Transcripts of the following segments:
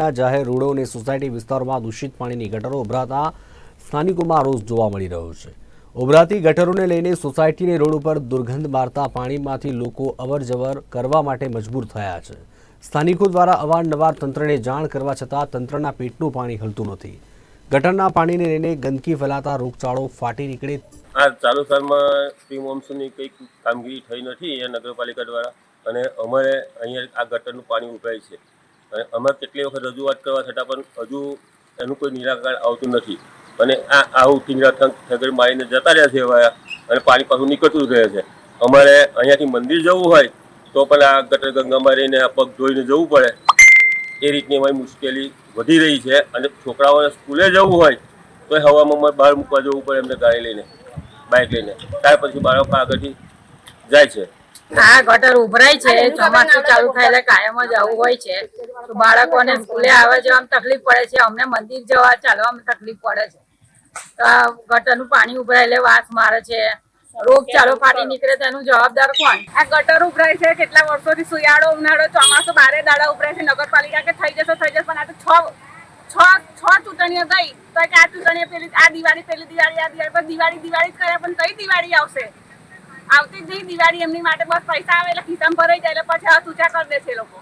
જાહેર રોડો અને સોસાયટી વિસ્તારોમાં દૂષિત પાણીની ગટરો ઉભરાતા સ્થાનિકોમાં રોષ જોવા મળી રહ્યો છે. ઉભરાતી ગટરોને લઈને સોસાયટીને રોડ ઉપર દુર્ગંધ મારતા પાણીમાંથી લોકો અવરજવર કરવા માટે મજબૂર થયા છે. સ્થાનિકો દ્વારા અવારનવાર તંત્રને જાણ કરવા છતાં તંત્રના પેટનું પાણી હલતું નથી. ગટરના પાણીને લઈને ગંદકી ફેલાતા રોગચાળો ફાટી નીકળે આ ચાલુ સાલમાં પ્રી મોન્સૂનની કંઈક કામગીરી થઈ નથી અહીંયા નગરપાલિકા દ્વારા. અને અમારે અહીંયા આ ગટરનું પાણી ઉભરાય છે. અમે કેટલી વખત રજૂઆત કરવા છતાં પણ હજુ એનું કોઈ નિરાકરણ આવતું નથી. અને આ આવું નિરાકરણ થગર મારીને જતા રહ્યા છે એવા અને પાણી પાછું નીકળતું રહે છે. અમારે અહીંયાથી મંદિર જવું હોય તો પણ આ ગટર ગંગા મારીને આ પગ ધોઈને જવું પડે. એ રીતની અમારી મુશ્કેલી વધી રહી છે. અને છોકરાઓને સ્કૂલે જવું હોય તો હવામાં બહાર મૂકવા જવું પડે એમને ગાડી લઈને બાઇક લઈને. ત્યાર પછી બાળકો આગળથી જાય છે. આ ગટર ઉભરાય છે ચોમાસું ચાલુ થાય એટલે કાયમ જ આવું હોય છે. બાળકોને સ્કૂલે આવવા જવામાં તકલીફ પડે છે અમને મંદિર જવા ચાલવામાં તકલીફ પડે છે. તો આ ગટરનું પાણી ઉભરાય એટલે વાસ મારે છે. રોગ ચાલો ફાટી નીકળે તેનું જવાબદાર કોણ? આ ગટર ઉભરાય છે કેટલા વર્ષોથી શિયાળો ઉનાળો ચોમાસું બારે દાડા ઉભરાય છે નગરપાલિકા કે થઈ જશે થઈ જશે પણ આ તો છ છ છ ચૂંટણીઓ ગઈ તો આ ચૂંટણીઓ પેલી આ દિવાળી પેલી દિવાળી આ દિવાળી પણ દિવાળી દિવાળી જ કરે પણ કઈ દિવાળી આવશે? આવતી જ દિવાળી એમની માટે બસ પૈસા આવે, એટલે ખિસ્સામાં ભરાઈ જાય, એટલે પછી હાથ કરી દે છે લોકો.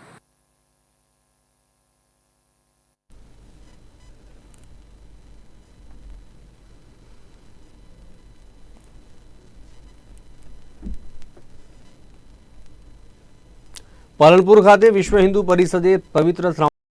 પાલનપુર ખાતે વિશ્વ હિન્દુ પરિષદે પવિત્ર શ્રાવણ